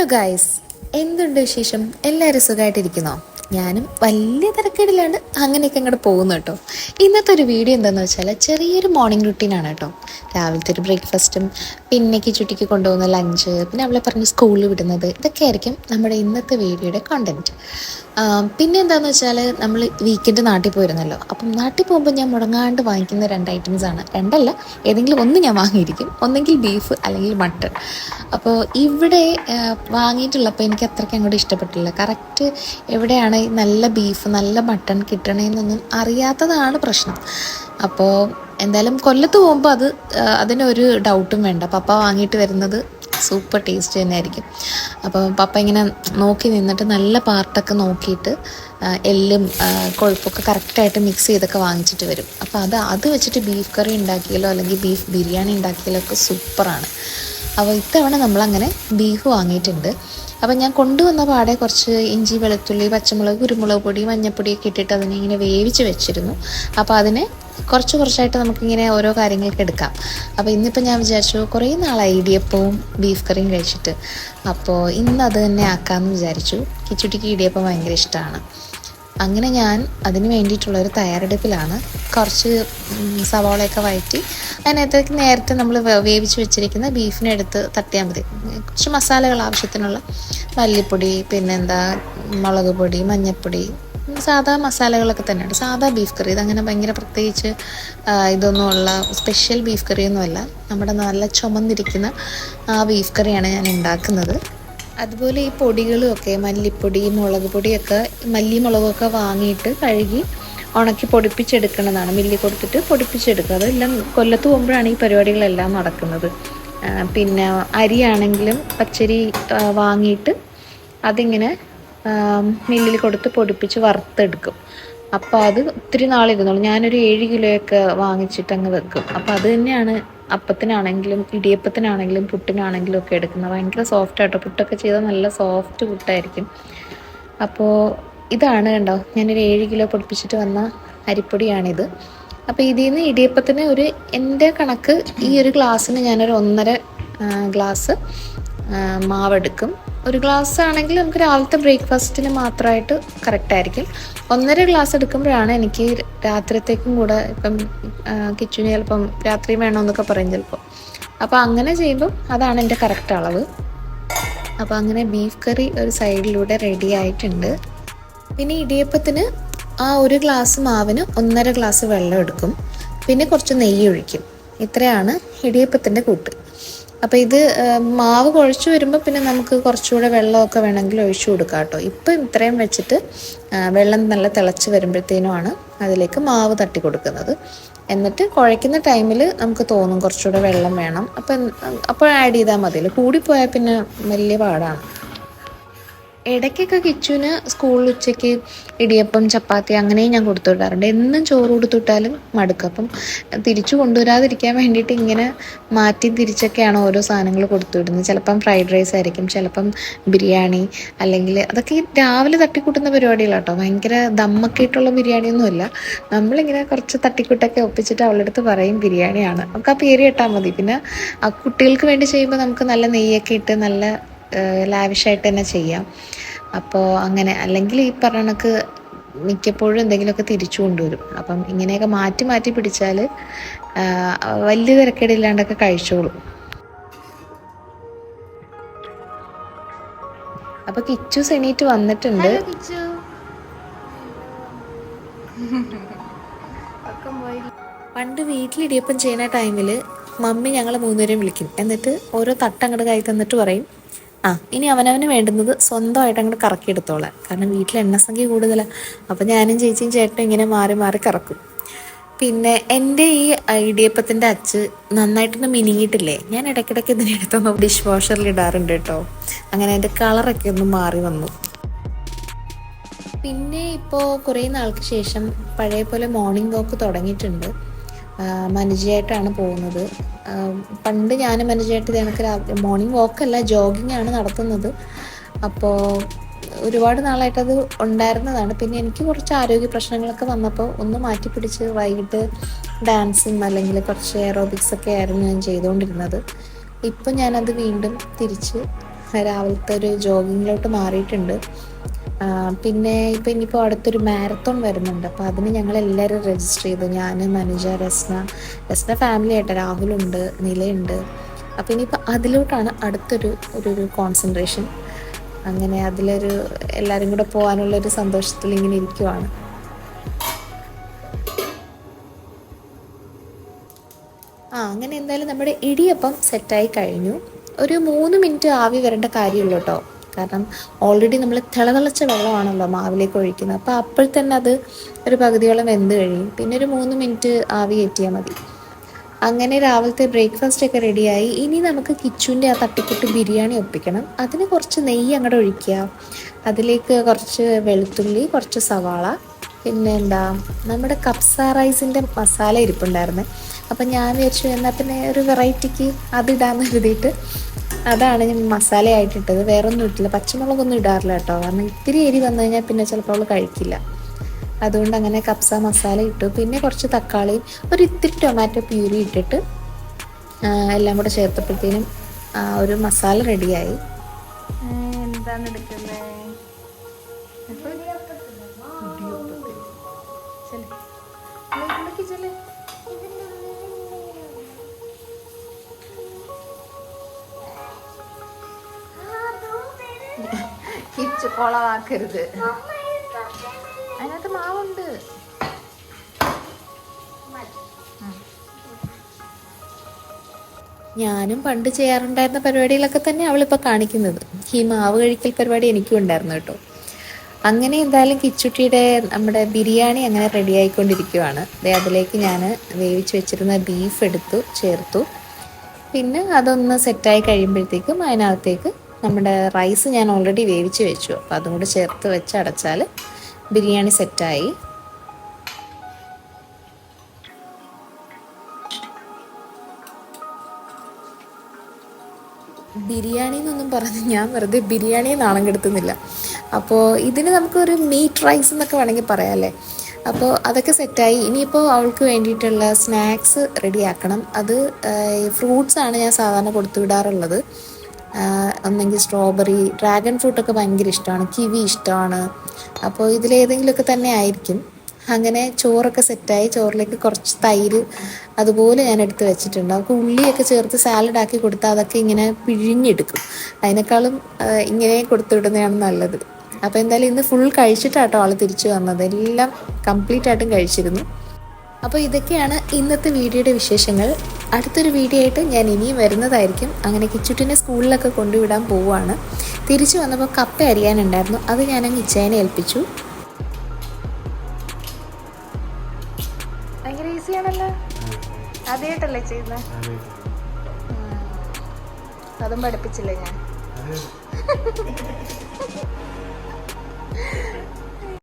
Hello guys എന്തുണ്ട് വിശേഷം? എല്ലാവരും സുഖമായിട്ടിരിക്കുന്നോ? ഞാനും വലിയ തിരക്കേടില്ലാണ്ട് അങ്ങനെയൊക്കെ അങ്ങോട്ട് പോകുന്നു കേട്ടോ. ഇന്നത്തെ ഒരു വീഡിയോ എന്താണെന്ന് വെച്ചാൽ ചെറിയൊരു മോർണിംഗ് റുട്ടീനാണ് കേട്ടോ. രാവിലത്തെ ഒരു ബ്രേക്ക്ഫാസ്റ്റും പിന്നെ ചുട്ടിക്ക് കൊണ്ടുപോകുന്ന ലഞ്ച് പിന്നെ അവളെ പറഞ്ഞ് സ്കൂളിൽ വിടുന്നത് ഇതൊക്കെ ആയിരിക്കും നമ്മുടെ ഇന്നത്തെ വീഡിയോയുടെ കോണ്ടന്റ് പിന്നെ എന്താണെന്ന് വെച്ചാൽ നമ്മൾ വീക്കെൻഡ് നാട്ടിൽ പോയിരുന്നല്ലോ. അപ്പം നാട്ടിൽ പോകുമ്പോൾ ഞാൻ മുടങ്ങാണ്ട് വാങ്ങിക്കുന്ന രണ്ട് ഐറ്റംസ് ആണ്. രണ്ടല്ല ഏതെങ്കിലും ഒന്ന് ഞാൻ വാങ്ങിയിരിക്കും. ഒന്നെങ്കിൽ ബീഫ് അല്ലെങ്കിൽ മട്ടൺ അപ്പോൾ ഇവിടെ വാങ്ങിയിട്ടുള്ളപ്പോൾ എനിക്ക് അത്രയ്ക്ക് അങ്ങോട്ട് ഇഷ്ടപ്പെട്ടില്ല. കറക്റ്റ് എവിടെയാണ് ഈ നല്ല ബീഫ് നല്ല മട്ടൺ കിട്ടണേന്നൊന്നും അറിയാത്തതാണ് പ്രശ്നം. അപ്പോൾ എന്തായാലും കൊല്ലത്ത് പോകുമ്പോൾ അത് അതിനൊരു ഡൗട്ടും വേണ്ട. പപ്പ വാങ്ങിയിട്ട് വരുന്നത് സൂപ്പർ ടേസ്റ്റ് തന്നെയായിരിക്കും. അപ്പോൾ പപ്പ ഇങ്ങനെ നോക്കി നിന്നിട്ട് നല്ല പാർട്ടൊക്കെ നോക്കിയിട്ട് എല്ലും കൊഴുപ്പൊക്കെ കറക്റ്റായിട്ട് മിക്സ് ചെയ്തൊക്കെ വാങ്ങിച്ചിട്ട് വരും. അപ്പോൾ അത് അത് വെച്ചിട്ട് ബീഫ് കറി ഉണ്ടാക്കിയാലോ അല്ലെങ്കിൽ ബീഫ് ബിരിയാണി ഉണ്ടാക്കിയാലോ ഒക്കെ സൂപ്പറാണ് അപ്പോൾ ഇത്തവണ നമ്മളങ്ങനെ ബീഫ് വാങ്ങിയിട്ടുണ്ട്. അപ്പോൾ ഞാൻ കൊണ്ടുവന്ന പാടെ കുറച്ച് ഇഞ്ചി വെളുത്തുള്ളി പച്ചമുളക് കുരുമുളക് പൊടി മഞ്ഞൾപ്പൊടിയൊക്കെ ഇട്ടിട്ട് അതിനെ ഇങ്ങനെ വേവിച്ച് വെച്ചിരുന്നു. അപ്പോൾ അതിനെ കുറച്ച് കുറച്ചായിട്ട് നമുക്കിങ്ങനെ ഓരോ കാര്യങ്ങൾക്ക് എടുക്കാം. അപ്പോൾ ഇന്നിപ്പോൾ ഞാൻ വിചാരിച്ചു കുറേ നാളായി ഇടിയപ്പവും ബീഫ് കറിയും കഴിച്ചിട്ട്. അപ്പോൾ ഇന്ന് അത് തന്നെ ആക്കാമെന്ന് വിചാരിച്ചു. കിച്ചുട്ടിക്ക് ഇടിയപ്പം ഭയങ്കര ഇഷ്ടമാണ്. അങ്ങനെ ഞാൻ അതിന് വേണ്ടിയിട്ടുള്ളൊരു തയ്യാറെടുപ്പിലാണ്. കുറച്ച് സവാളയൊക്കെ വഴറ്റി അതിനകത്തേക്ക് നേരത്തെ നമ്മൾ വേവിച്ച് വെച്ചിരിക്കുന്ന ബീഫിനെടുത്ത് തട്ടിയാൽ മതി. കുറച്ച് മസാലകൾ ആവശ്യത്തിനുള്ള മല്ലിപ്പൊടി പിന്നെന്താ മുളക് പൊടി മഞ്ഞൾപ്പൊടി സാധാ മസാലകളൊക്കെ തന്നെയാണ് സാധാ ബീഫ് കറി. ഇതങ്ങനെ ഭയങ്കര പ്രത്യേകിച്ച് ഇതൊന്നുമുള്ള സ്പെഷ്യൽ ബീഫ് കറിയൊന്നുമല്ല. നമ്മുടെ നല്ല ചുമന്നിരിക്കുന്ന ആ ബീഫ് കറിയാണ് ഞാൻ ഉണ്ടാക്കുന്നത്. അതുപോലെ ഈ പൊടികളും ഒക്കെ മല്ലിപ്പൊടി മുളക് പൊടിയൊക്കെ മല്ലി മുളകൊക്കെ വാങ്ങിയിട്ട് കഴുകി ഉണക്കി പൊടിപ്പിച്ചെടുക്കുന്നതാണ് മില്ലി കൊടുത്തിട്ട് പൊടിപ്പിച്ചെടുക്കുക. അതെല്ലാം കൊല്ലത്ത് പോകുമ്പോഴാണ് ഈ പരിപാടികളെല്ലാം നടക്കുന്നത്. പിന്നെ അരിയാണെങ്കിലും പച്ചരി വാങ്ങിയിട്ട് അതിങ്ങനെ മില്ലിൽ കൊടുത്ത് പൊടിപ്പിച്ച് വറുത്തെടുക്കും. അപ്പോൾ അത് ഒത്തിരി നാളിരുന്നുള്ളൂ ഞാനൊരു ഏഴ് കിലോയൊക്കെ വാങ്ങിച്ചിട്ട് അങ്ങ് വെക്കും. അപ്പോൾ അത് തന്നെയാണ് അപ്പത്തിനാണെങ്കിലും ഇടിയപ്പത്തിനാണെങ്കിലും പുട്ടിനാണെങ്കിലും ഒക്കെ എടുക്കുന്നത്. ഭയങ്കര സോഫ്റ്റ് ആട്ടോ. പുട്ടൊക്കെ ചെയ്താൽ നല്ല സോഫ്റ്റ് പുട്ടായിരിക്കും. അപ്പോൾ ഇതാണ് കണ്ടോ ഞാനൊരു ഏഴ് കിലോ പൊടിപ്പിച്ചിട്ട് വന്ന അരിപ്പൊടിയാണിത്. അപ്പോൾ ഇതിൽ നിന്ന് ഇടിയപ്പത്തിന് ഒരു എന്റെ കണക്ക് ഈ ഒരു ഗ്ലാസ്സിന് ഞാനൊരു ഒന്നര ഗ്ലാസ് മാവെടുക്കും. ഒരു ഗ്ലാസ് ആണെങ്കിൽ നമുക്ക് രാവിലത്തെ ബ്രേക്ക്ഫാസ്റ്റിന് മാത്രമായിട്ട് കറക്റ്റ് ആയിരിക്കും. ഒന്നര ഗ്ലാസ് എടുക്കുമ്പോഴാണ് എനിക്ക് രാത്രിത്തേക്കും കൂടെ ഇപ്പം കിച്ചുന് ചിലപ്പം രാത്രി വേണമെന്നൊക്കെ പറയും ചിലപ്പോൾ അപ്പോൾ അങ്ങനെ ചെയ്യുമ്പം അതാണ് എന്റെ കറക്റ്റ് അളവ്. അപ്പോൾ അങ്ങനെ ബീഫ് കറി ഒരു സൈഡിലൂടെ റെഡി ആയിട്ടുണ്ട്. പിന്നെ ഇടിയപ്പത്തിന് ആ ഒരു ഗ്ലാസ് മാവിന് ഒന്നര ഗ്ലാസ് വെള്ളം എടുക്കും. പിന്നെ കുറച്ച് നെയ്യ് ഒഴിക്കും ഇത്രയാണ് ഇടിയപ്പത്തിന്റെ കൂട്ട്. അപ്പോൾ ഇത് മാവ് കുഴച്ച് വരുമ്പോൾ പിന്നെ നമുക്ക് കുറച്ചുകൂടെ വെള്ളമൊക്കെ വേണമെങ്കിൽ ഒഴിച്ചു കൊടുക്കാം കേട്ടോ. ഇപ്പം ഇത്രയും വെച്ചിട്ട് വെള്ളം നല്ല തിളച്ച് വരുമ്പോഴത്തേനുമാണ് അതിലേക്ക് മാവ് തട്ടി കൊടുക്കുന്നത്. എന്നിട്ട് കുഴയ്ക്കുന്ന ടൈമിൽ നമുക്ക് തോന്നും കുറച്ചുകൂടെ വെള്ളം വേണം. അപ്പം അപ്പോൾ ആഡ് ചെയ്താൽ മതിയല്ലോ. കൂടിപ്പോയാൽ പിന്നെ വലിയ പാടാണ്. ഇടയ്ക്കൊക്കെ കിച്ചുവിന് സ്കൂളിൽ ഉച്ചയ്ക്ക് ഇടിയപ്പം ചപ്പാത്തി അങ്ങനെയും ഞാൻ കൊടുത്തു വിടാറുണ്ട് എന്നും ചോറ് കൊടുത്തു വിട്ടാലും മടുക്കും. അപ്പം തിരിച്ചു കൊണ്ടുവരാതിരിക്കാൻ വേണ്ടിയിട്ട് ഇങ്ങനെ മാറ്റി തിരിച്ചൊക്കെയാണ് ഓരോ സാധനങ്ങൾ കൊടുത്തു വിടുന്നത് ചിലപ്പം ഫ്രൈഡ് റൈസ് ആയിരിക്കും ചിലപ്പം ബിരിയാണി അല്ലെങ്കിൽ അതൊക്കെ രാവിലെ തട്ടിക്കൂട്ടുന്ന പരിപാടികളാട്ടോ. ഭയങ്കര ദമ്മൊക്കെ ഇട്ടുള്ള ബിരിയാണിയൊന്നുമില്ല നമ്മളിങ്ങനെ കുറച്ച് തട്ടിക്കൂട്ടൊക്കെ ഒപ്പിച്ചിട്ട് അവളുടെ അടുത്ത് പറയും ബിരിയാണിയാണ്. നമുക്ക് ആ പേര് കേട്ടാൽ മതി. പിന്നെ ആ കുട്ടികൾക്ക് വേണ്ടി ചെയ്യുമ്പോൾ നമുക്ക് നല്ല നെയ്യൊക്കെ ഇട്ട് നല്ല ലാവിഷായിട്ട് തന്നെ ചെയ്യാം. അപ്പോൾ അങ്ങനെ അല്ലെങ്കിൽ ഈ പറഞ്ഞ കണക്ക് മിക്കപ്പോഴും എന്തെങ്കിലുമൊക്കെ തിരിച്ചു കൊണ്ടുവരും. അപ്പം ഇങ്ങനെയൊക്കെ മാറ്റി മാറ്റി പിടിച്ചാൽ വലിയ തിരക്കേടില്ലാണ്ടൊക്കെ കഴിച്ചോളും. അപ്പൊ കിച്ചു സെണീറ്റ് വന്നിട്ടുണ്ട്. പണ്ട് വീട്ടിലിടിയപ്പം ചെയ്യുന്ന ടൈമിൽ മമ്മി ഞങ്ങൾ മൂന്നുപേരെയും വിളിക്കും. എന്നിട്ട് ഓരോ തട്ടങ്ങട് കൈ തന്നിട്ട് പറയും ആ ഇനി അവനവന് വേണ്ടുന്നത് സ്വന്തമായിട്ട് അങ്ങോട്ട് കറക്കിയെടുത്തോളാം കാരണം വീട്ടിൽ എണ്ണസംഖ്യ കൂടുതലാണ് അപ്പം ഞാനും ചേച്ചിയും ചേട്ടനും ഇങ്ങനെ മാറി മാറി കറക്കും. പിന്നെ എന്റെ ഈ ഇടിയപ്പത്തിന്റെ അച്ച് നന്നായിട്ടൊന്ന് മിനിങ്ങിയിട്ടില്ലേ? ഞാൻ ഇടയ്ക്കിടയ്ക്ക് ഇതിനെടുത്തൊന്ന് ഡിഷ് വാഷറിൽ ഇടാറുണ്ട് കേട്ടോ. അങ്ങനെ അതിന്റെ കളറൊക്കെ ഒന്ന് മാറി വന്നു. പിന്നെ ഇപ്പോൾ കുറേ നാൾക്ക് ശേഷം പഴയ പോലെ മോർണിംഗ് വോക്ക് തുടങ്ങിയിട്ടുണ്ട്. മനുജയായിട്ടാണ് പോകുന്നത്. പണ്ട് ഞാൻ മനുജയായിട്ട് ഞങ്ങൾക്ക് രാവിലെ മോർണിംഗ് വാക്കല്ല ജോഗിങ് ആണ് നടത്തുന്നത്. അപ്പോൾ ഒരുപാട് നാളായിട്ടത് ഉണ്ടായിരുന്നതാണ്. പിന്നെ എനിക്ക് കുറച്ച് ആരോഗ്യ പ്രശ്നങ്ങളൊക്കെ വന്നപ്പോൾ ഒന്ന് മാറ്റി പിടിച്ച് വൈകിട്ട് ഡാൻസും അല്ലെങ്കിൽ കുറച്ച് എയറോബിക്സ് ഒക്കെ ആയിരുന്നു ഞാൻ ചെയ്തുകൊണ്ടിരുന്നത്. ഇപ്പം ഞാനത് വീണ്ടും തിരിച്ച് രാവിലത്തെ ഒരു ജോഗിങ്ങിലോട്ട് മാറിയിട്ടുണ്ട്. പിന്നെ ഇപ്പം ഇനിയിപ്പോൾ അടുത്തൊരു മാരത്തോൺ വരുന്നുണ്ട്. അപ്പോൾ അതിന് ഞങ്ങൾ എല്ലാവരും രജിസ്റ്റർ ചെയ്തു. ഞാൻ മനുജ രസ്ന രസ്ന ഫാമിലി ആയിട്ട് രാഹുലുണ്ട് നിലയുണ്ട്. അപ്പോൾ ഇനിയിപ്പോൾ അതിലോട്ടാണ് അടുത്തൊരു ഒരു ഒരു കോൺസെൻട്രേഷൻ അങ്ങനെ അതിലൊരു എല്ലാവരും കൂടെ പോകാനുള്ളൊരു സന്തോഷത്തിൽ ഇങ്ങനെ ഇരിക്കുവാണ്. ആ അങ്ങനെ എന്തായാലും നമ്മുടെ ഇടിയപ്പം സെറ്റായി കഴിഞ്ഞു. ഒരു മൂന്ന് മിനിറ്റ് ആവി വരേണ്ട കാര്യമുള്ളൂ കേട്ടോ കാരണം ഓൾറെഡി നമ്മൾ തിളതിളച്ച വെള്ളമാണല്ലോ മാവിലേക്ക് ഒഴിക്കുന്നത്. അപ്പോൾ അപ്പോൾ തന്നെ അത് ഒരു പകുതിയോളം വെന്ത് കഴിയും. പിന്നെ ഒരു മൂന്ന് മിനിറ്റ് ആവി കയറ്റിയാൽ മതി. അങ്ങനെ രാവിലത്തെ ബ്രേക്ക്ഫാസ്റ്റ് ഒക്കെ റെഡിയായി ഇനി നമുക്ക് കിച്ചുവിന്റെ ആ തട്ടിക്കുട്ട് ബിരിയാണി ഒപ്പിക്കണം. അതിന് കുറച്ച് നെയ്യ് അങ്ങോട്ട് ഒഴിക്കുക. അതിലേക്ക് കുറച്ച് വെളുത്തുള്ളി കുറച്ച് സവാള പിന്നെ എന്താ നമ്മുടെ കപ്സ റൈസിന്റെ മസാല ഇരിപ്പുണ്ടായിരുന്നു. അപ്പം ഞാൻ വിചാരിച്ചു എന്നാൽ പിന്നെ ഒരു വെറൈറ്റിക്ക് അതിടാന്ന് കരുതിയിട്ട് അതാണ് ഞാൻ മസാലയായിട്ട് ഇട്ടത് വേറെ ഒന്നും ഇട്ടില്ല. പച്ചമുളകൊന്നും ഇടാറില്ല കേട്ടോ. കാരണം ഇത്തിരി എരി വന്നു കഴിഞ്ഞാൽ പിന്നെ ചിലപ്പോൾ അവൾ കഴിക്കില്ല. അതുകൊണ്ട് അങ്ങനെ കപ്സ മസാല ഇട്ടു. പിന്നെ കുറച്ച് തക്കാളിയും ഒരു ഇത്തിരി ടൊമാറ്റോ പ്യൂരി ഇട്ടിട്ട് എല്ലാം കൂടെ ചേർത്തപ്പോഴത്തേനും ഒരു മസാല റെഡിയായി എന്താണ് കിച്ചു കൊളവാക്കരുത്. അതിനകത്ത് മാവുണ്ട്. ഞാനും പണ്ട് ചെയ്യാറുണ്ടായിരുന്ന പരിപാടികളൊക്കെ തന്നെ അവളിപ്പോൾ കാണിക്കുന്നത്. ഈ മാവ് കഴിക്കൽ പരിപാടി എനിക്കും ഉണ്ടായിരുന്നു കേട്ടോ. അങ്ങനെ എന്തായാലും കിച്ചുട്ടിയുടെ നമ്മുടെ ബിരിയാണി അങ്ങനെ റെഡി ആയിക്കൊണ്ടിരിക്കുവാണ്. അതിലേക്ക് ഞാൻ വേവിച്ച് വെച്ചിരുന്ന ബീഫ് എടുത്തു ചേർത്തു. പിന്നെ അതൊന്ന് സെറ്റായി കഴിയുമ്പോഴത്തേക്കും അതിനകത്തേക്ക് നമ്മുടെ റൈസ് ഞാൻ ഓൾറെഡി വേവിച്ച് വെച്ചു. അപ്പോൾ അതും കൂടെ ചേർത്ത് വെച്ച് അടച്ചാൽ ബിരിയാണി സെറ്റായി. ബിരിയാണി എന്നൊന്നും പറഞ്ഞ് ഞാൻ വെറുതെ ബിരിയാണി നാണം കെടുത്തുന്നില്ല. അപ്പോൾ ഇതിന് നമുക്കൊരു മീറ്റ് റൈസ് എന്നൊക്കെ വേണമെങ്കിൽ പറയാം അല്ലേ? അപ്പോൾ അതൊക്കെ സെറ്റായി. ഇനിയിപ്പോൾ അവൾക്ക് വേണ്ടിയിട്ടുള്ള സ്നാക്സ് റെഡിയാക്കണം അത് ഫ്രൂട്ട്സ് ആണ് ഞാൻ സാധാരണ കൊടുത്തു വിടാറുള്ളത് ഒന്നെങ്കിൽ സ്ട്രോബെറി ഡ്രാഗൺ ഫ്രൂട്ടൊക്കെ ഭയങ്കര ഇഷ്ടമാണ്. കിവി ഇഷ്ടമാണ്. അപ്പോൾ ഇതിലേതെങ്കിലുമൊക്കെ തന്നെ ആയിരിക്കും. അങ്ങനെ ചോറൊക്കെ സെറ്റായി ചോറിലേക്ക് കുറച്ച് തൈര് അതുപോലെ ഞാൻ എടുത്ത് വെച്ചിട്ടുണ്ട്. അവർക്ക് ഉള്ളിയൊക്കെ ചേർത്ത് സാലഡ് ആക്കി കൊടുത്താൽ അതൊക്കെ ഇങ്ങനെ പിഴിഞ്ഞെടുക്കും. അതിനേക്കാളും ഇങ്ങനെ കൊടുത്തു വിടുന്നതാണ് നല്ലത്. അപ്പോൾ എന്തായാലും ഇന്ന് ഫുൾ കഴിച്ചിട്ടാട്ടോ ആൾ തിരിച്ചു വന്നത്. എല്ലാം കംപ്ലീറ്റ് ആയിട്ടും കഴിച്ചിരുന്നു. അപ്പോൾ ഇതൊക്കെയാണ് ഇന്നത്തെ വീഡിയോയുടെ വിശേഷങ്ങൾ. അടുത്തൊരു വീഡിയോ ആയിട്ട് ഞാൻ ഇനിയും വരുന്നതായിരിക്കും. അങ്ങനെ കിച്ചുട്ടിനെ സ്കൂളിലൊക്കെ കൊണ്ടുവിടാൻ പോവുകയാണ്. തിരിച്ചു വന്നപ്പോൾ കപ്പ അരിയാനുണ്ടായിരുന്നു. അത് ഞാനങ്ങ് ഇച്ചേനെ ഏൽപ്പിച്ചു. ഭയങ്കര ഈസിയാണല്ലോ. ആദ്യമായിട്ടല്ലേ ചെയ്യുന്നത് അതും പഠിപ്പിച്ചില്ലേ ഞാൻ?